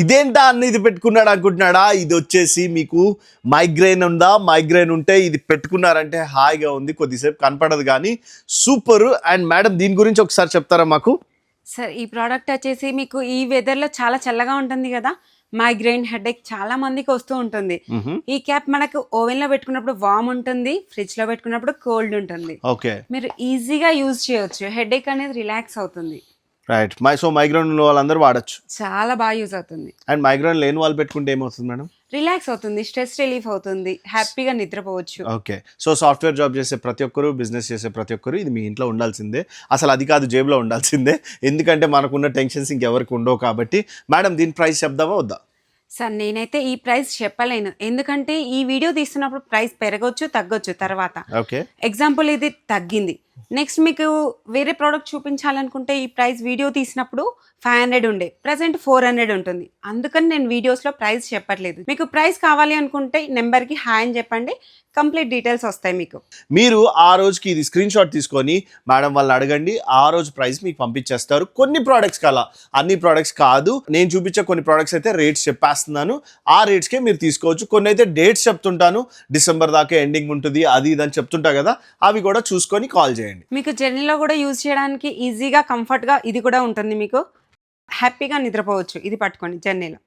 ఇదేంటా అన్న ఇది పెట్టుకున్నాడు అనుకుంటున్నాడా? ఇది వచ్చేసి మీకు మైగ్రేన్ ఉందా? మైగ్రేన్ ఉంటే ఇది పెట్టుకున్నారంటే హాయిగా ఉంది కొద్దిసేపు కనపడదు కానీ సూపర్. అండ్ మేడం దీని గురించి ఒకసారి చెప్తారా మాకు? సార్ ఈ ప్రోడక్ట్ వచ్చేసి మీకు ఈ వెదర్లో చాలా చల్లగా ఉంటుంది కదా? మైగ్రైన్ హెడేక్ చాలా మందికి వస్తూ ఉంటుంది. ఈ క్యాప్ మనకు ఓవెన్లో పెట్టుకున్నప్పుడు వామ్ ఉంటుంది ఫ్రిడ్జ్లో పెట్టుకున్నప్పుడు కోల్డ్ ఉంటుంది. ఓకే. మీరు ఈజీగా యూజ్ చేయొచ్చు. హెడేక్ అనేది రిలాక్స్ అవుతుంది. రైట్ మై సో మైగ్రేన్ ఉన్న వాళ్ళందరూ వాడచ్చు. చాలా బాగా యూజ్ అవుతుంది. అండ్ మైగ్రేన్ లేని వాళ్ళు పెట్టుకుంటే ఏమవుతుంది మేడం? రిలాక్స్ అవుతుంది స్ట్రెస్ రిలీఫ్ అవుతుంది హ్యాపీగా నిద్రపోవచ్చు. ఓకే సో సాఫ్ట్వేర్ జాబ్ చేసే ప్రతి ఒక్కరు బిజినెస్ చేసే ప్రతి ఒక్కరు ఇది మీ ఇంట్లో ఉండాల్సిందే. అసలు అది కాదు జేబులో ఉండాల్సిందే. ఎందుకంటే మనకున్న టెన్షన్స్ ఇంకెవరికి ఉండవు కాబట్టి. మేడం దీని ప్రైస్ చెప్దామా వద్దా? సార్ నేనైతే ఈ ప్రైస్ చెప్పలేను. ఎందుకంటే ఈ వీడియో తీస్తున్నప్పుడు ప్రైస్ పెరగవచ్చు తగ్గొచ్చు తర్వాత. ఓకే ఎగ్జాంపుల్ ఇది తగ్గింది. నెక్స్ట్ మీకు వేరే ప్రోడక్ట్ చూపించాలనుకుంటే ఈ ప్రైస్ వీడియో తీసినప్పుడు ఫైవ్ హండ్రెడ్ ఉండే. ప్రజెంట్ ఫోర్ హండ్రెడ్ ఉంటుంది. అందుకని నేను వీడియోస్లో ప్రైస్ చెప్పట్లేదు. మీకు ప్రైస్ కావాలి అనుకుంటే నెంబర్కి హాయ్ అని చెప్పండి. కంప్లీట్ డీటెయిల్స్ వస్తాయి మీకు. మీరు ఆ రోజుకి ఇది స్క్రీన్ షాట్ తీసుకొని మేడం వాళ్ళని అడగండి. ఆ రోజు ప్రైస్ మీకు పంపించేస్తారు. కొన్ని ప్రోడక్ట్స్ కలా. అన్ని ప్రోడక్ట్స్ కాదు. నేను చూపించే కొన్ని ప్రోడక్ట్స్ అయితే రేట్స్ చెప్పేస్తున్నాను. ఆ రేట్స్కే మీరు తీసుకోవచ్చు. కొన్ని అయితే డేట్స్ చెప్తుంటాను. డిసెంబర్ దాకా ఎండింగ్ ఉంటుంది. అది ఇది అని చెప్తుంటా కదా. అవి కూడా చూసుకొని కాల్ చేయండి. చేయండి. మీకు జర్నీలో కూడా యూజ్ చేయడానికి ఈజీగా కంఫర్ట్గా ఇది కూడా ఉంటుంది మీకు. హ్యాపీగా నిద్రపోవచ్చు. ఇది పట్టుకోండి జర్నీలో.